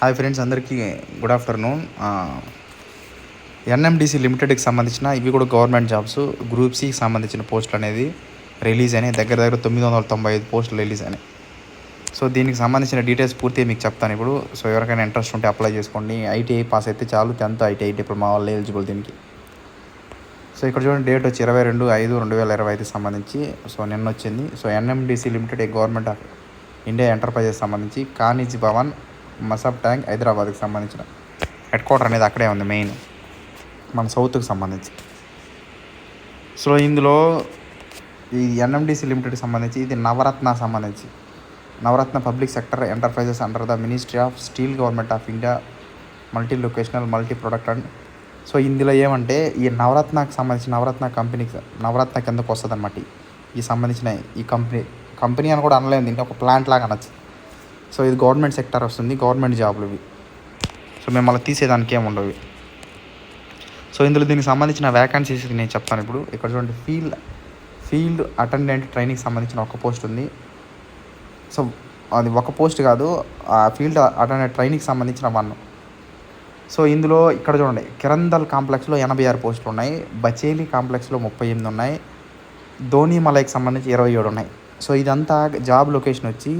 Hi friends అందరికీ good afternoon. NMDC లిమిటెడ్కి సంబంధించిన ఇవి కూడా గవర్నమెంట్ జాబ్స్ గ్రూప్ సికి సంబంధించిన పోస్టులు అనేది రిలీజ్ అయినాయి. దగ్గర దగ్గర తొమ్మిది వందల తొంభై ఐదు పోస్టులు రిలీజ్ అయినాయి. సో దీనికి సంబంధించిన డీటెయిల్స్ పూర్తిగా మీకు చెప్తాను ఇప్పుడు. సో ఎవరికైనా ఇంట్రెస్ట్ ఉంటే అప్లై చేసుకోండి. ఐటీఐ పాస్ అయితే చాలు. టెన్త్ ఐటీఐ డిప్లొమా వాళ్ళు ఎలిజిబుల్ దీనికి. సో ఇక్కడ చూడండి డేట్ వచ్చి ఇరవై రెండు ఐదు రెండు వేల ఇరవై ఐదుకి సంబంధించి. సో నిన్న వచ్చింది. So NMDC limited government of India enterprises సంబంధించి కానిజ్ భవన్ మసబ్ ట్యాంక్ హైదరాబాద్కి సంబంధించిన హెడ్ క్వార్టర్ అనేది అక్కడే ఉంది మెయిన్. మన సౌత్కి సంబంధించి. సో ఇందులో ఈ ఎన్ఎండిసి లిమిటెడ్కి సంబంధించి ఇది నవరత్న సంబంధించి. Navratna public sector enterprises under the ministry of steel government of India multi locational multi product and so ఇందులో ఏమంటే ఈ నవరత్నకు సంబంధించిన నవరత్న కంపెనీకి నవరత్న కిందకు వస్తుంది అనమాట ఈ సంబంధించిన ఈ కంపెనీ. కంపెనీ అని కూడా అనలేదు దీంట్లో ఒక ప్లాంట్ లాగా అనొచ్చు. సో ఇది గవర్నమెంట్ సెక్టర్ వస్తుంది గవర్నమెంట్ జాబ్లు ఇవి. సో మిమ్మల్ని తీసేదానికి ఏమి ఉండవు సో ఇందులో దీనికి సంబంధించిన వ్యాకెన్సీస్ నేను చెప్తాను ఇప్పుడు. ఇక్కడ చూడండి ఫీల్డ్ ఫీల్డ్ అటెండెంట్ ట్రైనింగ్కి సంబంధించిన ఒక పోస్ట్ ఉంది. సో అది ఒక పోస్ట్ కాదు ఆ ఫీల్డ్ అటెండెంట్ ట్రైనింగ్కి సంబంధించిన వన్ సో ఇందులో ఇక్కడ చూడండి కిరందల్ కాంప్లెక్స్లో ఎనభై ఆరు పోస్టులు ఉన్నాయి. బచేలి కాంప్లెక్స్లో ముప్పై ఎనిమిది ఉన్నాయి. ధోని మలైకి సంబంధించి ఇరవై ఏడు ఉన్నాయి. సో ఇదంతా జాబ్ లొకేషన్ వచ్చి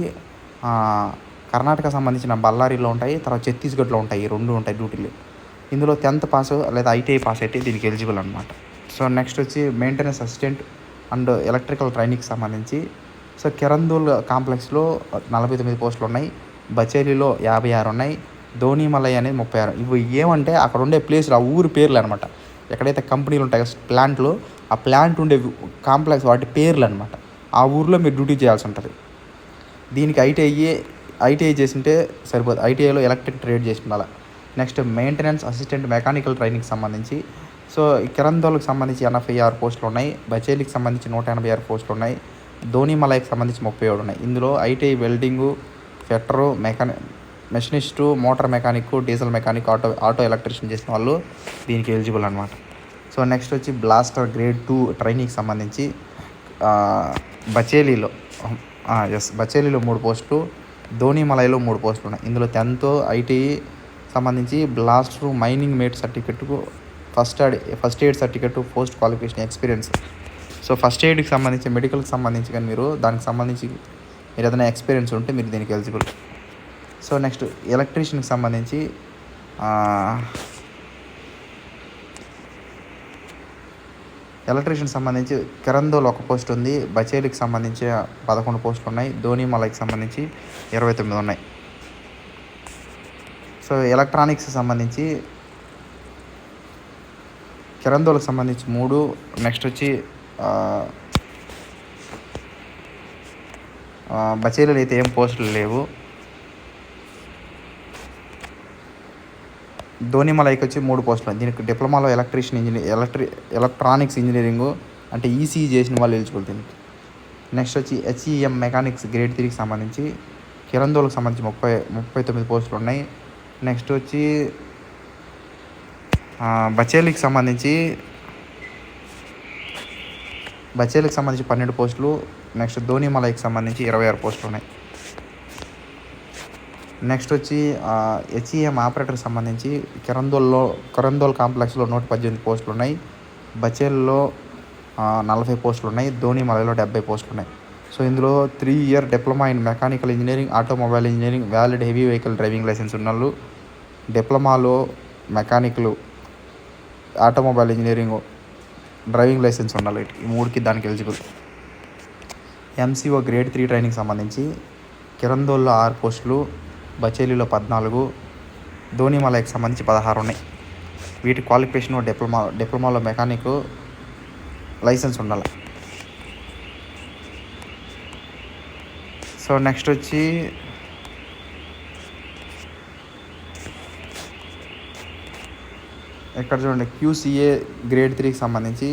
కర్ణాటక సంబంధించిన బళ్ళారిలో ఉంటాయి తర్వాత ఛత్తీస్గఢ్లో ఉంటాయి ఈ రెండు ఉంటాయి డ్యూటీలు ఇందులో టెన్త్ పాస్ లేదా ఐటీఐ పాస్ అయితే దీనికి ఎలిజిబుల్ అనమాట సో నెక్స్ట్ వచ్చి మెయింటెనెన్స్ అసిస్టెంట్ అండ్ ఎలక్ట్రికల్ ట్రైనింగ్కి సంబంధించి. సో కిరందూల్ కాంప్లెక్స్లో నలభై తొమ్మిది పోస్టులు ఉన్నాయి బచేలిలో యాభై ఆరు ఉన్నాయి ధోనిమలై అనేది ముప్పై ఆరు. ఇవి ఏమంటే అక్కడ ఉండే ప్లేస్లు ఆ ఊరి పేర్లు అనమాట ఎక్కడైతే కంపెనీలు ఉంటాయో ప్లాంట్లు ఆ ప్లాంట్ ఉండే కాంప్లెక్స్ వాటి పేర్లు అనమాట ఆ ఊర్లో మీరు డ్యూటీ చేయాల్సి ఉంటుంది. దీనికి ఐటీఐ ఐటీఐ చేసింటే సరిపోదు. ఐటీఐలో ఎలక్ట్రిక్ ట్రేడ్ చేసి ఉండాలి నెక్స్ట్ మెయింటెనెన్స్ అసిస్టెంట్ మెకానికల్ ట్రైనింగ్కి సంబంధించి. సో కిరందోల్కి సంబంధించి ఎనభై ఆరు పోస్టులు ఉన్నాయి. బచేలికి సంబంధించి నూట ఎనభై ఆరు పోస్టులు ఉన్నాయి. ధోనిమలైకి సంబంధించి ముప్పై ఏడు ఉన్నాయి. ఇందులో ITI welding fitter మెకాని machinist motor mechanic diesel mechanic auto auto electrician చేసిన వాళ్ళు దీనికి ఎలిజిబుల్ అనమాట సో నెక్స్ట్ వచ్చి బ్లాస్టర్ గ్రేడ్ టూ ట్రైనింగ్కి సంబంధించి బచేలీలో ఎస్ బచేలీలో మూడు పోస్టులు ధోనిమలైలో మూడు పోస్టులు ఉన్నాయి ఇందులో టెన్త్ ఐటీ సంబంధించి blaster mining mate సర్టిఫికెట్కు first aid first aid certificate post qualification experience so first ఎయిడ్కి సంబంధించి మెడికల్కి సంబంధించి కానీ మీరు దానికి సంబంధించి మీరు ఏదైనా ఎక్స్పీరియన్స్ ఉంటే మీరు దీనికి ఎలిజిబుల్ సో నెక్స్ట్ ఎలక్ట్రీషియన్కి సంబంధించి ఎలక్ట్రీషియన్ సంబంధించి కిరందోల్ ఒక పోస్ట్ ఉంది బచేలికి సంబంధించి పదకొండు పోస్టులు ఉన్నాయి ధోనిమలైకి సంబంధించి ఇరవై తొమ్మిది ఉన్నాయి. సో ఎలక్ట్రానిక్స్ సంబంధించి కిరందోలకు సంబంధించి మూడు నెక్స్ట్ వచ్చి బచేలీలు అయితే ఏం పోస్టులు లేవు. ధోనిమలైకి వచ్చి మూడు పోస్టులు. దీనికి డిప్లొమాలో ఎలక్ట్రీషియన్ ఇంజనీర్ ఎలక్ట్రి ఎలక్ట్రానిక్స్ ఇంజనీరింగ్ అంటే ఈసీఈ చేసిన వాళ్ళు ఎలిజిబుల్ దీనికి. నెక్స్ట్ వచ్చి హెచ్ఈఎం మెకానిక్స్ గ్రేడ్ త్రీకి సంబంధించి కిరందోలకు సంబంధించి ముప్పై ముప్పై తొమ్మిది పోస్టులు ఉన్నాయి. నెక్స్ట్ వచ్చి బచేలీకి బచేలికి సంబంధించి బచేలికి సంబంధించి పన్నెండు పోస్టులు. నెక్స్ట్ ధోనిమలైకి సంబంధించి ఇరవై ఆరు పోస్టులు ఉన్నాయి. నెక్స్ట్ వచ్చి హెచ్ఈఎం ఆపరేటర్కి సంబంధించి కిరందోల్లో కిరందోల్ కాంప్లెక్స్లో నూట పద్దెనిమిది పోస్టులు ఉన్నాయి. బచేల్లో నలభై పోస్టులు ఉన్నాయి. ధోనిమలలో డెబ్బై పోస్టులు ఉన్నాయి. సో ఇందులో three year diploma in mechanical engineering automobile engineering valid heavy vehicle driving licence ఉన్న వాళ్ళు డిప్లొమాలో మెకానిక్లు ఆటోమొబైల్ ఇంజనీరింగ్ డ్రైవింగ్ లైసెన్స్ ఉండాలి ఈ మూడుకి దానికి eligible. MCO grade three training సంబంధించి కిరందోల్లో ఆరు పోస్టులు బచేలీలో పద్నాలుగు ధోనిమలైకి సంబంధించి పదహారు ఉన్నాయి. వీటి క్వాలిఫికేషన్ డిప్లొమా డిప్లొమాలో మెకానిక్ లైసెన్స్ ఉండాలి. సో నెక్స్ట్ వచ్చి ఇక్కడ చూడండి క్యూసీఏ గ్రేడ్ త్రీకి సంబంధించి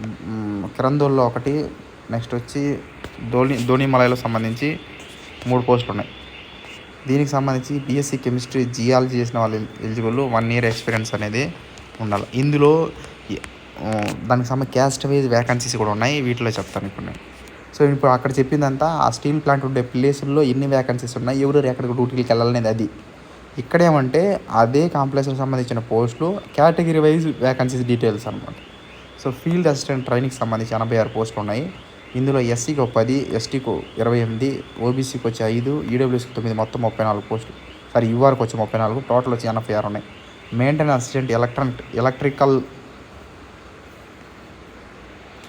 క్రందోల్లో కిరందోల్లో ఒకటి నెక్స్ట్ వచ్చి ధోని ధోనిమలైలో సంబంధించి మూడు పోస్టులు ఉన్నాయి. దీనికి సంబంధించి బీఎస్సీ కెమిస్ట్రీ జియాలజీ చేసిన వాళ్ళు ఎలిజిబుల్ వన్ ఇయర్ ఎక్స్పీరియన్స్ అనేది ఉండాలి. ఇందులో దానికి సంబంధించి క్యాస్ట్ వైజ్ వ్యాకన్సీస్ కూడా ఉన్నాయి. వీటిలో చెప్తాను ఇప్పుడు నేను. సో ఇప్పుడు అక్కడ చెప్పిందంతా ఆ స్టీల్ ప్లాంట్ ఉండే ప్లేసుల్లో ఎన్ని వ్యాకన్సీస్ ఉన్నాయి ఎవరు ఎక్కడికి డ్యూటీకి వెళ్ళాలనేది అది. ఇక్కడ ఏమంటే అదే కాంప్లెక్స్కి సంబంధించిన పోస్టులు కేటగిరీ వైజ్ వేకెన్సీస్ డీటెయిల్స్ అనమాట సో ఫీల్డ్ అసిస్టెంట్ ట్రైనింగ్కి సంబంధించి ఎనభై ఆరు పోస్టులు ఉన్నాయి. ఇందులో ఎస్సీకి ఒక పది ఎస్టీకి ఇరవై ఎనిమిది ఓబీసీకి వచ్చి ఐదు ఈడబ్ల్యూసీకి తొమ్మిది మొత్తం ముప్పై నాలుగు పోస్టులు. సారీ యూఆర్కి వచ్చి ముప్పై నాలుగు టోటల్ వచ్చి ఎనభై ఆరు ఉన్నాయి. Maintenance assistant electronic electrical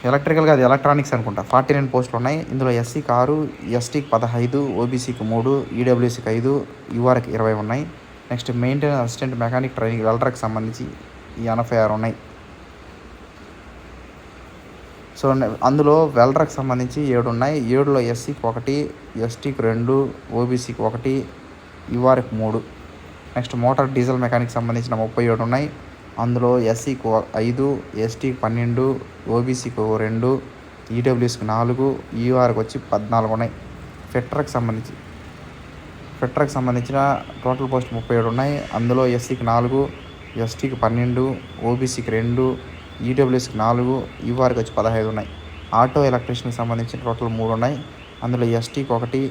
electrical కాదు ఎలక్ట్రానిక్స్ అనుకుంటా. ఫార్టీ నైన్ పోస్టులు ఉన్నాయి. ఇందులో ఎస్సీకి ఆరు ఎస్టీకి పదహైదు ఓబీసీకి మూడు ఈడబ్ల్యూసీకి ఐదు యూఆర్కి ఇరవై ఉన్నాయి. Next maintenance assistant mechanic training వెల్డర్కి సంబంధించి ఈ ఎనభై ఆరు ఉన్నాయి. సో అందులో వెల్డర్కి సంబంధించి ఏడు ఉన్నాయి ఏడులో ఎస్సీకి ఒకటి ఎస్టీకి రెండు ఓబీసీకి ఒకటి యూఆర్కి మూడు. నెక్స్ట్ మోటార్ డీజిల్ మెకానిక్ సంబంధించిన ముప్పై ఏడు ఉన్నాయి అందులో ఎస్సీకి ఐదు ఎస్టీకి పన్నెండు ఓబీసీకి రెండు ఈడబ్ల్యూఎస్కి నాలుగు ఈఆర్కి వచ్చి పద్నాలుగు ఉన్నాయి. ఫిట్టర్కి సంబంధించి ఫిట్టర్కి సంబంధించిన టోటల్ పోస్ట్ ముప్పై ఏడు ఉన్నాయి అందులో ఎస్సీకి నాలుగు ఎస్టీకి పన్నెండు ఓబీసీకి రెండు ఈడబ్ల్యూఎస్కి నాలుగు యూఆర్కి వచ్చి పదహైదు ఉన్నాయి. ఆటో ఎలక్ట్రీషియన్కి సంబంధించిన టోటల్ మూడు ఉన్నాయి. అందులో ఎస్టీకి ఒకటి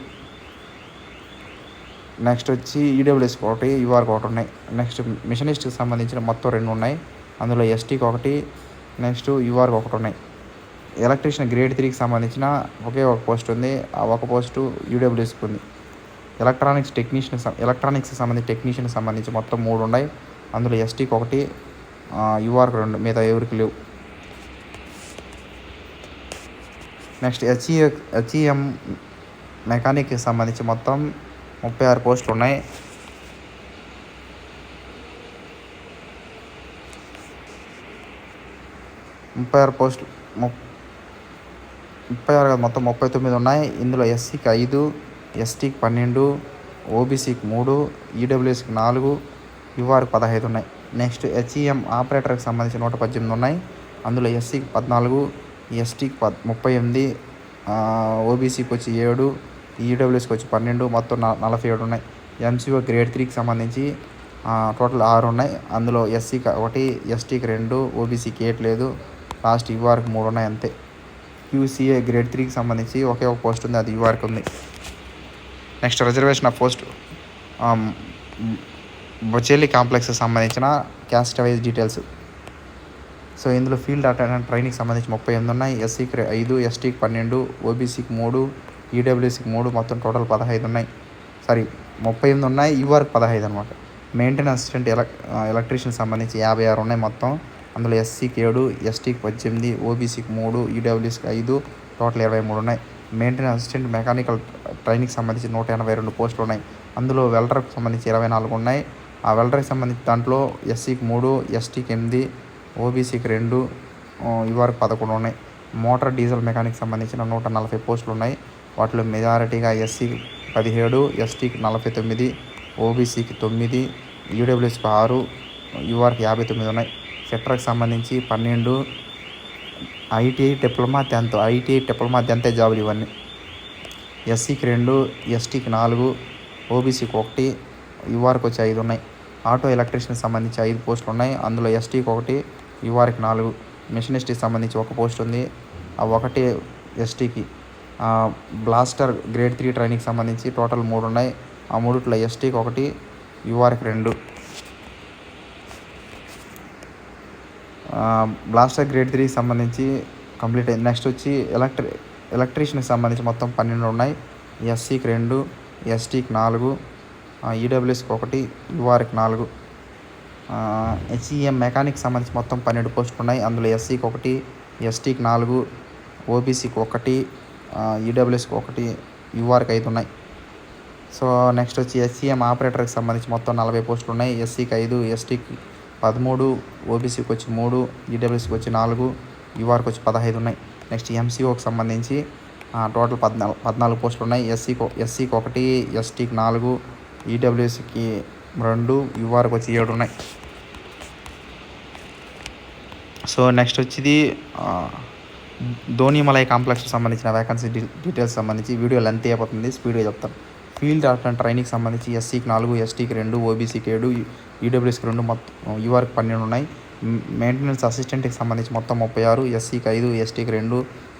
నెక్స్ట్ వచ్చి ఈడబ్ల్యూఎస్కి ఒకటి యూఆర్కి ఒకటి ఉన్నాయి. నెక్స్ట్ మిషనిస్ట్కి సంబంధించిన మొత్తం రెండు ఉన్నాయి. అందులో ఎస్టీకి ఒకటి నెక్స్ట్ యూఆర్కి ఒకటి ఉన్నాయి. ఎలక్ట్రీషియన్ గ్రేడ్ త్రీకి సంబంధించిన ఒకే ఒక పోస్ట్ ఉంది. ఆ ఒక పోస్టు యూడబ్ల్యూఎస్కి ఉంది. ఎలక్ట్రానిక్స్ టెక్నీషియన్ ఎలక్ట్రానిక్స్కి సంబంధించి టెక్నీషియన్కి సంబంధించి మొత్తం మూడు ఉన్నాయి. అందులో ఎస్టీకి ఒకటి యూఆర్కి రెండు మిగతా ఎవరికి లేవు. నెక్స్ట్ హెచ్ఈ హెచ్ఈఎం మెకానిక్కి సంబంధించి మొత్తం ముప్పై ఆరు పోస్టులు ఉన్నాయి. ముప్పై ఆరు పోస్టులు ముప్పై ఆరు కాదు మొత్తం ముప్పై తొమ్మిది ఉన్నాయి. ఇందులో ఎస్సీకి ఐదు ఎస్టీకి పన్నెండు ఓబీసీకి మూడు ఈడబ్ల్యూఎస్కి నాలుగు యూఆర్కి పదహైదు ఉన్నాయి. నెక్స్ట్ హెచ్ఈఎం ఆపరేటర్కి సంబంధించి నూట పద్దెనిమిది ఉన్నాయి. అందులో ఎస్సీకి పద్నాలుగు ఎస్టీకి పద్ ముప్పై ఎనిమిది ఓబీసీకి వచ్చి ఏడు ఈడబ్ల్యూఎస్కి వచ్చి పన్నెండు మొత్తం నలభై ఏడు ఉన్నాయి. ఎంసీఓ గ్రేడ్ త్రీకి సంబంధించి టోటల్ ఆరు ఉన్నాయి. అందులో ఎస్సీకి ఒకటి ఎస్టీకి రెండు ఓబీసీకి ఏట్ లేదు. లాస్ట్ యూఆర్కి మూడు ఉన్నాయి అంతే. యూసీఏ గ్రేడ్ త్రీకి సంబంధించి ఒకే ఒక పోస్ట్ ఉంది అది యూఆర్కి ఉంది. Next reservation of post Bacheli కాంప్లెక్స్కి సంబంధించిన క్యాస్ట్ వైజ్ డీటెయిల్స్. సో ఇందులో ఫీల్డ్ అటెండెంట్ ట్రైనింగ్కి సంబంధించి ముప్పై ఎనిమిది ఉన్నాయి. ఎస్సీకి ఐదు ఎస్టీకి పన్నెండు ఓబీసీకి మూడు ఈడబ్ల్యూసీకి మూడు మొత్తం టోటల్ పదహైదు ఉన్నాయి. సారీ ముప్పై ఎనిమిది ఉన్నాయి. యూఆర్కి పదహైదు అనమాట మెయింటెనెన్స్ అసిస్టెంట్ ఎలక్ ఎలక్ట్రీషియన్ సంబంధించి యాభై ఆరు ఉన్నాయి మొత్తం. అందులో ఎస్సీకి ఏడు ఎస్టీకి పద్దెనిమిది ఓబీసీకి మూడు ఈడబ్ల్యూసీకి ఐదు టోటల్ ఇరవై మూడు ఉన్నాయి. మెయింటెనెన్స్ అసిస్టెంట్ మెకానికల్ ట్రైనింగ్కి సంబంధించి నూట ఎనభై రెండు పోస్టులు ఉన్నాయి. అందులో వెల్డర్కి సంబంధించి ఇరవై నాలుగు ఉన్నాయి. ఆ వెల్డర్కి సంబంధించి దాంట్లో ఎస్సీకి మూడు ఎస్టీకి ఎనిమిది ఓబీసీకి రెండు ఇవరకు పదకొండు ఉన్నాయి. మోటార్ డీజిల్ మెకానిక్ సంబంధించిన నూట నలభై పోస్టులు ఉన్నాయి. వాటిలో మెజారిటీగా ఎస్సీ పదిహేడు ఎస్టీకి నలభై తొమ్మిది ఓబీసీకి తొమ్మిది ఈడబ్ల్యూఎస్కి ఆరు యూఆర్కి యాభై తొమ్మిది ఉన్నాయి. ఫిట్టర్కి సంబంధించి పన్నెండు ITI diploma tenth ITI diploma tenth జాబులు ఇవన్నీ. ఎస్సీకి రెండు ఎస్టీకి నాలుగు ఓబీసీకి ఒకటి యువార్కి వచ్చి ఐదు ఉన్నాయి. ఆటో ఎలక్ట్రీషియన్కి సంబంధించి ఐదు పోస్టులు ఉన్నాయి. అందులో ఎస్టీకి ఒకటి యూఆర్కి నాలుగు. మిషనిస్ట్కి సంబంధించి ఒక పోస్ట్ ఉంది. ఆ ఒకటి ఎస్టీకి బ్లాస్టర్ గ్రేడ్ త్రీ ట్రైనింగ్కి సంబంధించి టోటల్ మూడు ఉన్నాయి. ఆ మూడిట్లో ఎస్టీకి ఒకటి యూఆర్కి రెండు. బ్లాస్టర్ గ్రేడ్ త్రీకి సంబంధించి కంప్లీట్ అయింది. నెక్స్ట్ వచ్చి ఎలక్ట్రి ఎలక్ట్రీషియన్కి సంబంధించి మొత్తం పన్నెండు ఉన్నాయి. ఎస్సీకి రెండు ఎస్టీకి నాలుగు ఈడబ్ల్యూఎస్కి ఒకటి యుఆర్కి నాలుగు. హెచ్ఈఎం మెకానిక్ సంబంధించి మొత్తం పన్నెండు పోస్టులు ఉన్నాయి. అందులో ఎస్సీకి ఒకటి ఎస్టీకి నాలుగు ఓబీసీకి ఒకటి ఈడబ్ల్యూఎస్కి ఒకటి యూఆర్కి ఐదు ఉన్నాయి. సో నెక్స్ట్ వచ్చి ఎస్సీఎం ఆపరేటర్కి సంబంధించి మొత్తం నలభై పోస్టులు ఉన్నాయి. ఎస్సీకి ఐదు ఎస్టీకి పదమూడు ఓబీసీకి వచ్చి మూడు ఈడబ్ల్యూసీకి వచ్చి నాలుగు యూఆర్కి వచ్చి పదహైదు ఉన్నాయి. నెక్స్ట్ ఎంసీఓకి సంబంధించి ఆ, టోటల్ పద్నాలుగు పద్నాలుగు పోస్టులు ఉన్నాయి. ఎస్సీకి ఎస్సీకి ఒకటి ఎస్టీకి నాలుగు ఈడబ్ల్యూఎస్కి రెండు యూఆర్కి వచ్చి ఏడు ఉన్నాయి సో నెక్స్ట్ వచ్చేది ధోనిమలై కాంప్లెక్స్కి సంబంధించిన వేకెన్సీ డీటెయిల్స్ సంబంధించి వీడియో లెంత్ అయిపోతుంది. స్పీడ్గా చెప్తాను. ఫీల్డ్ ఆఫ్టర్ ట్రైనింగ్కి సంబంధించి ఎస్సీకి నాలుగు ఎస్టీకి రెండు ఓబీసీకి ఏడు ఈడబ్ల్యూఎస్కి రెండు మొత్తం యూఆర్కి పన్నెండు ఉన్నాయి మెయింటెనెన్స్ అసిస్టెంట్కి సంబంధించి మొత్తం ముప్పై ఆరు ఎస్సీకి ఐదు ఎస్టీకి రెండు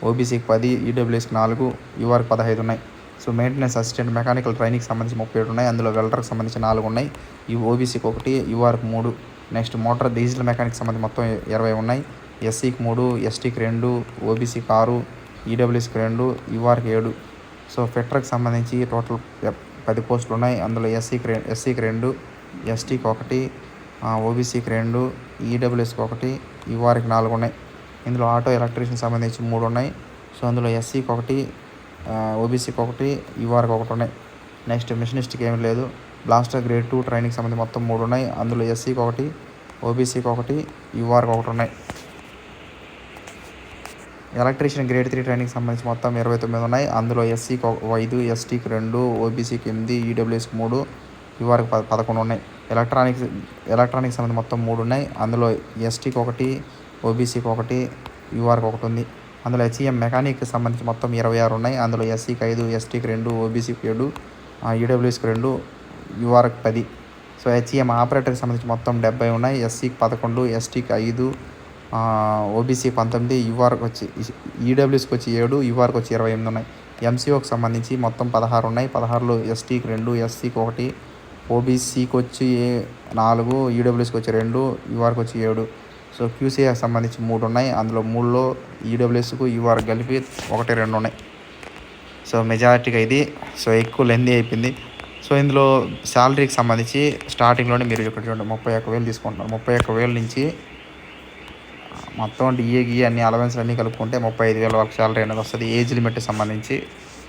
ఓబీసీకి పది ఈడబ్ల్యూఎస్కి నాలుగు యూఆర్కి పదహైదు ఉన్నాయి సో మెయింటెనెన్స్ అసిస్టెంట్ మెకానికల్ ట్రైనింగ్కి సంబంధించి ముప్పై ఏడు ఉన్నాయి. అందులో వెల్డర్కి సంబంధించి నాలుగు ఉన్నాయి. ఈ ఓబీసీకి ఒకటి యూఆర్కి మూడు నెక్స్ట్ మోటార్ డీజిల్ మెకానిక్ సంబంధించి మొత్తం ఇరవై ఉన్నాయి. ఎస్సీకి మూడు ఎస్టీకి రెండు ఓబీసీకి ఆరు ఈడబ్ల్యూసీకి రెండు యూఆర్కి ఏడు. సో ఫిట్టర్కి సంబంధించి టోటల్ పది పోస్టులు ఉన్నాయి. అందులో ఎస్సీకి రె ఎస్సీకి రెండు ఎస్టీకి ఒకటి ఓబీసీకి రెండు ఈడబ్ల్యూఎస్కి ఒకటి యూఆర్కి నాలుగు ఉన్నాయి. ఇందులో ఆటో ఎలక్ట్రీషియన్ సంబంధించి మూడు ఉన్నాయి. సో అందులో ఎస్సీకి ఒకటి ఓబీసీకి ఒకటి యూఆర్కి ఒకటి ఉన్నాయి. నెక్స్ట్ మిషనిస్ట్కి ఏమి లేదు. బ్లాస్టర్ గ్రేడ్ టూ ట్రైనింగ్ సంబంధించి మొత్తం మూడు ఉన్నాయి. అందులో ఎస్సీకి ఒకటి ఓబీసీకి ఒకటి యూఆర్కి ఒకటి ఉన్నాయి. ఎలక్ట్రీషియన్ గ్రేడ్ త్రీ ట్రైనింగ్ సంబంధించి మొత్తం ఇరవై తొమ్మిది ఉన్నాయి. అందులో ఎస్సీకి ఒక ఐదు ఎస్టీకి రెండు ఓబీసీకి ఎనిమిది ఈడబ్ల్యూఎస్కి మూడు యూఆర్కి పద పదకొండు ఉన్నాయి. ఎలక్ట్రానిక్స్ ఎలక్ట్రానిక్స్ సంబంధించి మొత్తం మూడు ఉన్నాయి. అందులో ఎస్టీకి ఒకటి ఓబీసీకి ఒకటి యూఆర్కి ఒకటి ఉంది. అందులో హెచ్ఈఎం మెకానిక్ సంబంధించి మొత్తం ఇరవై ఆరు ఉన్నాయి. అందులో ఎస్సీకి ఐదు ఎస్టీకి రెండు ఓబీసీకి ఏడు ఈడబ్ల్యూఎస్కి రెండు యూఆర్కి పది. సో హెచ్ఈఎం ఆపరేటర్కి సంబంధించి మొత్తం డెబ్బై ఉన్నాయి. ఎస్సీకి పదకొండు ఎస్టీకి ఐదు ఓబీసీ పంతొమ్మిది యూఆర్కి వచ్చి ఈడబ్ల్యూఎస్కి వచ్చి ఏడు యూఆర్కి వచ్చి ఇరవై ఎనిమిది ఉన్నాయి. ఎంసీఓకి సంబంధించి మొత్తం పదహారు ఉన్నాయి. పదహారులో ఎస్టీకి రెండు ఎస్సీకి ఒకటి ఓబీసీకి వచ్చి నాలుగు ఈడబ్ల్యూఎస్కి వచ్చి రెండు యూఆర్కి వచ్చి ఏడు. సో క్యూసీఆర్ సంబంధించి మూడు ఉన్నాయి. అందులో మూడులో ఈడబ్ల్యూఎస్కు యూఆర్ కలిపి ఒకటి రెండు ఉన్నాయి. సో మెజారిటీగా ఇది. సో ఎక్కువ లెందీ అయిపోయింది. సో ఇందులో శాలరీకి సంబంధించి స్టార్టింగ్లోనే మీరు ఇక్కడ చూడండి ముప్పై ఒక్క వేలు తీసుకుంటున్నారు. ముప్పై ఒక్క వేలు నుంచి మొత్తం డిఏ గిఏ అన్ని అలవెన్స్ అన్నీ కలుపుకుంటే ముప్పై ఐదు వేల వరకు శాలరీ అనేది వస్తుంది. ఏజ్ లిమిట్ సంబంధించి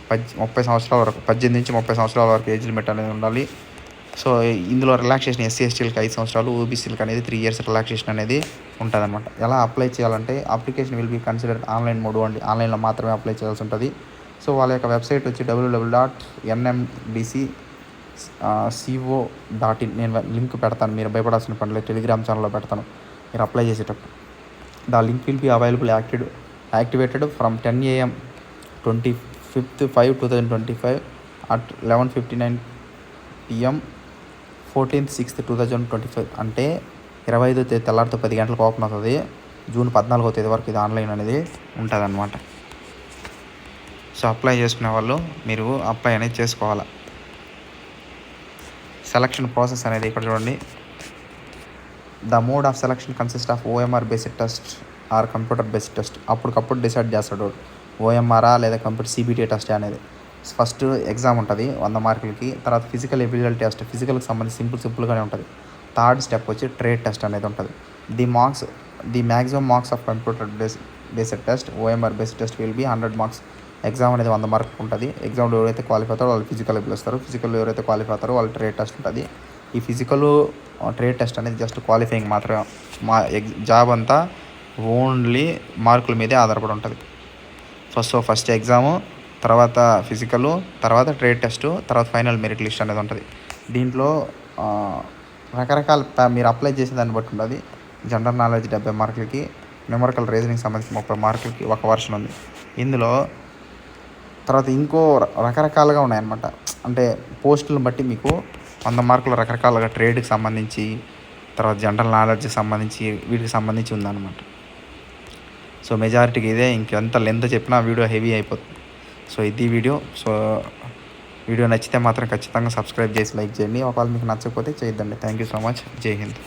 పద్ ముప్పై సంవత్సరాల వరకు పద్దెనిమిది నుంచి ముప్పై సంవత్సరాల వరకు ఏజ్ లిమిట్ అనేది ఉండాలి. సో ఇందులో రిలాక్సేషన్ ఎస్సీ ఎస్టీలకు ఐదు సంవత్సరాలు ఓబీసీలకు అనేది త్రీ ఇయర్స్ రిలాక్సేషన్ అనేది ఉంటుందన్నమాట. ఎలా అప్లై చేయాలంటే application will be considered online mode అండి ఆన్లైన్లో మాత్రమే అప్లై చేయాల్సి ఉంటుంది. సో వాళ్ళ యొక్క వెబ్సైట్ వచ్చి WWW dot NMDC CO dot in నేను లింక్ పెడతాను. మీరు భయపడాల్సిన పనులు టెలిగ్రామ్ ఛానల్లో పెడతాను. మీరు అప్లై చేసేటప్పుడు. The link will be available active activated from ten AM twenty fifth five two thousand twenty five at eleven fifty nine PM fourteenth sixth two thousand twenty five అంటే ఇరవై ఐదో తేదీ తెల్లారితో పది గంటలకు ఓపెన్ అవుతుంది. జూన్ పద్నాలుగో తేదీ వరకు ఇది ఆన్లైన్ అనేది ఉంటుంది అన్నమాట సో అప్లై చేసుకునే వాళ్ళు మీరు అప్లై అనేది చేసుకోవాలి. సెలక్షన్ ప్రాసెస్ అనేది ఇక్కడ చూడండి. The mode of selection consist of OMR basic test or computer basic test. అప్పటికప్పుడు డిసైడ్ చేస్తాడు ఓఎంఆరా లేదా కంప్యూటర్ సిబిటీ టెస్ట్ అనేది. ఫస్ట్ ఎగ్జామ్ ఉంటుంది వంద మార్కులకి. తర్వాత ఫిజికల్ ఎబిలిటీ టెస్ట్ ఫిజికల్కి సంబంధించి సింపుల్ సింపుల్గానే ఉంటుంది. థర్డ్ స్టెప్ వచ్చి ట్రేడ్ టెస్ట్ అనేది ఉంటుంది. The marks the maximum marks of computer base based test OMR based test will be hundred marks. Exam అనేది వంద మార్క్ ఉంటుంది. ఎగ్జామ్లో ఎవరైతే క్వాలిఫై అవుతారో వాళ్ళు ఫిజికల్ పిలుస్తారు ఫిజికల్ ఎవరైతే క్వాలిఫై అవుతారో వాళ్ళు ట్రేడ్ టెస్ట్ ఉంటుంది. ఈ ఫిజికల్ ట్రేడ్ టెస్ట్ అనేది జస్ట్ క్వాలిఫైయింగ్ మాత్రమే. మా ఎగ్ జాబ్ అంతా ఓన్లీ మార్కుల మీదే ఆధారపడి ఉంటుంది. ఫస్ట్ ఫస్ట్ ఎగ్జాము తర్వాత ఫిజికల్ తర్వాత ట్రేడ్ టెస్ట్ తర్వాత ఫైనల్ మెరిట్ లిస్ట్ అనేది ఉంటుంది. దీంట్లో రకరకాల మీరు అప్లై చేసిన దాన్ని బట్టి ఉంటుంది. జనరల్ నాలెడ్జ్ డెబ్బై మార్కులకి న్యూమరికల్ రీజనింగ్ సంబంధించి ముప్పై మార్కులకి ఒక వర్షన్ ఉంది. ఇందులో తర్వాత ఇంకో రకరకాలుగా ఉన్నాయన్నమాట. అంటే పోస్టులను బట్టి మీకు వంద మార్కులు రకరకాలుగా ట్రేడ్కి సంబంధించి తర్వాత జనరల్ నాలెడ్జ్కి సంబంధించి వీటికి సంబంధించి ఉందన్నమాట. సో మెజారిటీకి ఇదే ఇంకెంత లెంత్ చెప్పినా వీడియో హెవీ అయిపోతుంది సో ఇది వీడియో. సో వీడియో నచ్చితే మాత్రం ఖచ్చితంగా సబ్స్క్రైబ్ చేసి లైక్ చేయండి. ఒకవేళ మీకు నచ్చకపోతే చేయొద్దండి థ్యాంక్ యూ సో మచ్. జై హింద్.